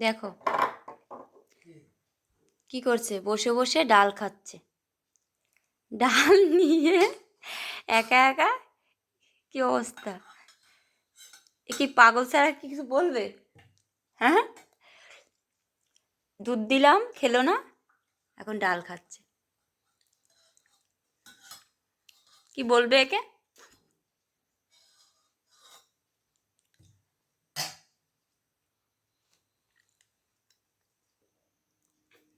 দেখো। কি করছে? বসে বসে ডাল খাচ্ছে। ডাল নিয়ে একা একা কি অবস্থা? এ কি পাগল ছাড়া কি কিছু বলবে? হ্যাঁ? দুধ দিলাম, খেলো না, এখন ডাল খাচ্ছে। কি বলবে একে?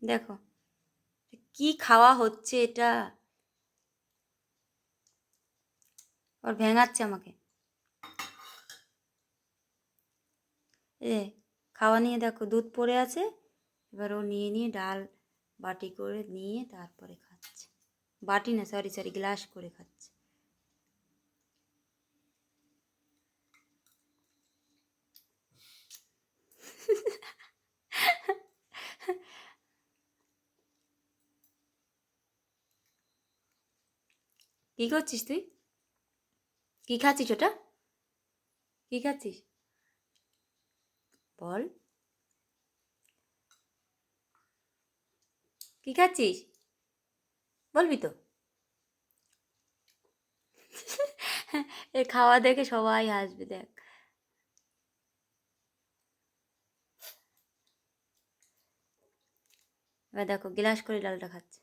দেখো, কি খাওয়া হচ্ছে এটা? ওর ভেঙাচ্ছে আমাকে। এ খাওয়া নিয়ে দেখো, দুধ পড়ে আছে, এবার ও নিয়ে নিয়ে ডাল বাটি করে নিয়ে তারপরে খাচ্ছে। বাটি না সরি সরি গ্লাস করে খাচ্ছে। কি করছিস তুই? কি খাচ্ছিস ওটা? কি খাচ্ছিস? বল। কি খাচ্ছিস? বলবি তো। এ খাওয়া দেখে সবাই হাসবে, দেখ। এবার দেখো, গ্লাস করে ডালটা খাচ্ছে।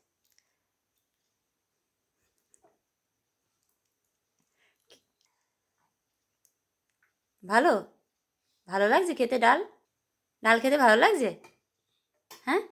ভালো? ভালো লাগছে খেতে ডাল? ডাল খেতে ভালো লাগছে? হ্যাঁ?